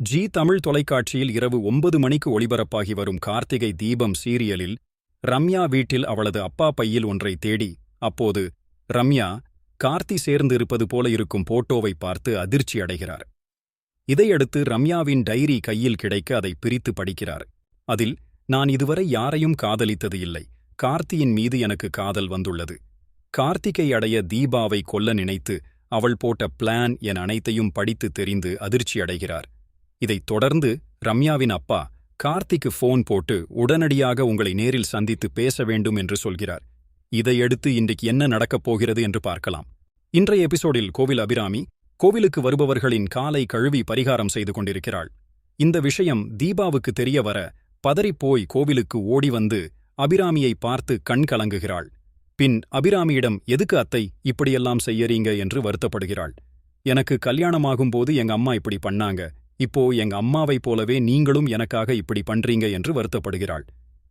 G Tamil தொலைக்காட்சியில் இரவு ஒன்பது மணிக்கு ஒளிபரப்பாகி வரும் கார்த்திகை தீபம் சீரியலில் ரம்யா வீட்டில் அவளது அப்பா பையில் ஒன்றை தேடி அப்போது ரம்யா கார்த்தி சேர்ந்து இருப்பது போல இருக்கும் போட்டோவை பார்த்து அதிர்ச்சி அடைகிறார். இதையடுத்து ரம்யாவின் டைரி கையில் கிடைக்க அதை பிரித்து படிக்கிறார். அதில் நான் இதுவரை யாரையும் காதலித்தது இல்லை. கார்த்தியின் மீது எனக்கு காதல் வந்துள்ளது. கார்த்திகை அடைய தீபாவை கொல்ல நினைத்து அவள் போட்ட பிளான் என் அனைத்தையும் படித்து தெரிந்து அதிர்ச்சி அடைகிறார். இதைத் தொடர்ந்து ரம்யாவின் அப்பா கார்த்திக்கு ஃபோன் போட்டு உடனடியாக உங்களை நேரில் சந்தித்து பேச வேண்டும் என்று சொல்கிறார். இதையடுத்து இன்றைக்கு என்ன நடக்கப் போகிறது என்று பார்க்கலாம். இன்றைய எபிசோடில் கோவில் அபிராமி கோவிலுக்கு வருபவர்களின் காலை கழுவி பரிகாரம் செய்து கொண்டிருக்கிறாள். இந்த விஷயம் தீபாவுக்கு தெரிய வர பதறிப்போய் கோவிலுக்கு ஓடி வந்து அபிராமியை பார்த்து கண் கலங்குகிறாள். பின் அபிராமியிடம் எதுக்கு அத்தை இப்படியெல்லாம் செய்யறீங்க? என்று வருத்தப்படுகிறாள். எனக்கு கல்யாணமாகும்போது எங்க அம்மா இப்படி பண்ணாங்க. இப்போ எங்க அம்மாவைப் போலவே நீங்களும் எனக்காக இப்படி பண்றீங்க என்று வருத்தப்படுகிறாள்.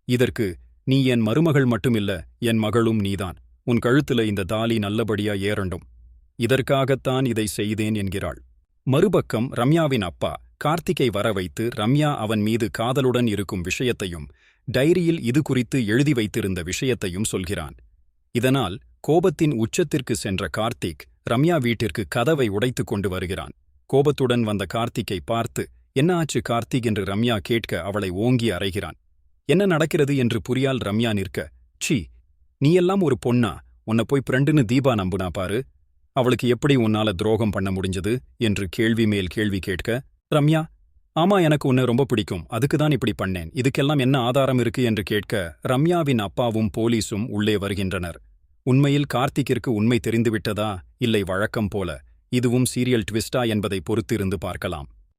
இதற்கு நீ என் மருமகள் மட்டுமில்ல என் மகளும் நீதான். உன் கழுத்துல இந்த தாலி நல்லபடியா ஏறண்டும். இதற்காகத்தான் இதை செய்தேன் என்கிறாள். மறுபக்கம் ரம்யாவின் அப்பா கார்த்திகை வர வைத்து ரம்யா அவன் மீது காதலுடன் இருக்கும் விஷயத்தையும் டைரியில் இது குறித்து எழுதி வைத்திருந்த விஷயத்தையும் சொல்கிறான். இதனால் கோபத்தின் உச்சத்திற்கு சென்ற கார்த்திக் ரம்யா வீட்டிற்கு கதவை உடைத்துக் கொண்டு வருகிறான். கோபத்துடன் வந்த கார்த்திக்கை பார்த்து என்ன ஆச்சு கார்த்திக்? என்று ரம்யா கேட்க அவளை ஓங்கி அறைகிறான். என்ன நடக்கிறது? என்று புரியால் ரம்யா நிற்க சீ நீயெல்லாம் ஒரு பொண்ணா? உன்னை போய் ஃப்ரெண்டுன்னு தீபா நம்புனா பாரு. அவளுக்கு எப்படி உன்னால துரோகம் பண்ண முடிஞ்சது? என்று கேள்வி மேல் கேள்வி கேட்க ரம்யா ஆமா எனக்கு உன்னை ரொம்ப பிடிக்கும். அதுக்கு தான் இப்படி பண்ணேன். இதுக்கெல்லாம் என்ன ஆதாரம் இருக்கு? என்று கேட்க ரம்யாவின் அப்பாவும் போலீஸும் உள்ளே வருகின்றனர். உண்மையில் கார்த்திக்கிற்கு உண்மை தெரிந்துவிட்டதா? இல்லை வழக்கம் போல. இதுவும் சீரியல் ட்விஸ்டா என்பதை பொறுத்திருந்து பார்க்கலாம்.